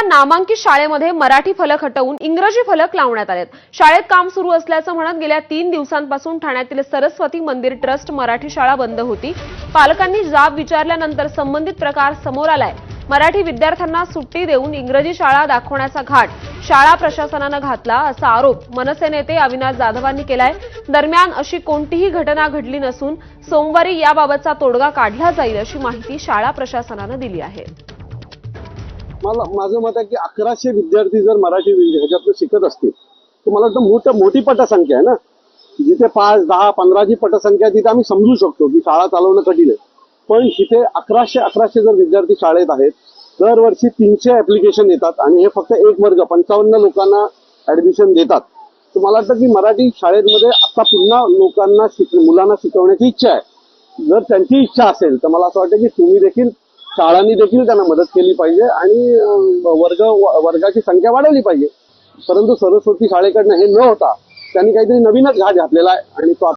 एका नामांकित शाळेमध्ये मराठी फलक हटवून इंग्रजी फलक लावण्यात आलेत. शाळेत काम सुरू असल्याचं म्हणत गेल्या तीन दिवसांपासून ठाण्यातील सरस्वती मंदिर ट्रस्ट मराठी शाळा बंद होती. पालकांनी जाब विचारल्यानंतर संबंधित प्रकार समोर आलाय. मराठी विद्यार्थ्यांना सुट्टी देऊन इंग्रजी शाळा दाखवण्याचा घाट शाळा प्रशासनानं घातला असा आरोप मनसे नेते अविनाश जाधवांनी केलाय. दरम्यान अशी कोणतीही घटना घडली नसून सोमवारी याबाबतचा तोडगा काढला जाईल अशी माहिती शाळा प्रशासनानं दिली आहे. मला माझं मत आहे की अकराशे विद्यार्थी जर मराठी ह्याच्यातून ह्याच्यातनं शिकत असतील तर मला वाटतं मोठं मोठी पटसंख्या आहे ना? जिथे पाच दहा पंधराची पटसंख्या आहे, तिथे आम्ही समजू शकतो की शाळा चालवणं कठीण आहे. पण तिथे अकराशे अकराशे जर विद्यार्थी शाळेत आहेत दरवर्षी तीनशे ऍप्लिकेशन येतात आणि हे फक्त एक वर्ग पंचावन्न लोकांना ऍडमिशन देतात. तर मला वाटतं की मराठी शाळेमध्ये आता पुन्हा लोकांना शिक मुलांना शिकवण्याची इच्छा आहे. जर त्यांची इच्छा असेल तर मला असं वाटतं की तुम्ही देखील शाळांनी देखील त्यांना मदत केली पाहिजे आणि वर्ग वर्गाची संख्या वाढवली पाहिजे. परंतु सरस्वती शाळेकडनं हे न होता त्यांनी काहीतरी नवीनच घाट घातलेला आहे आणि तो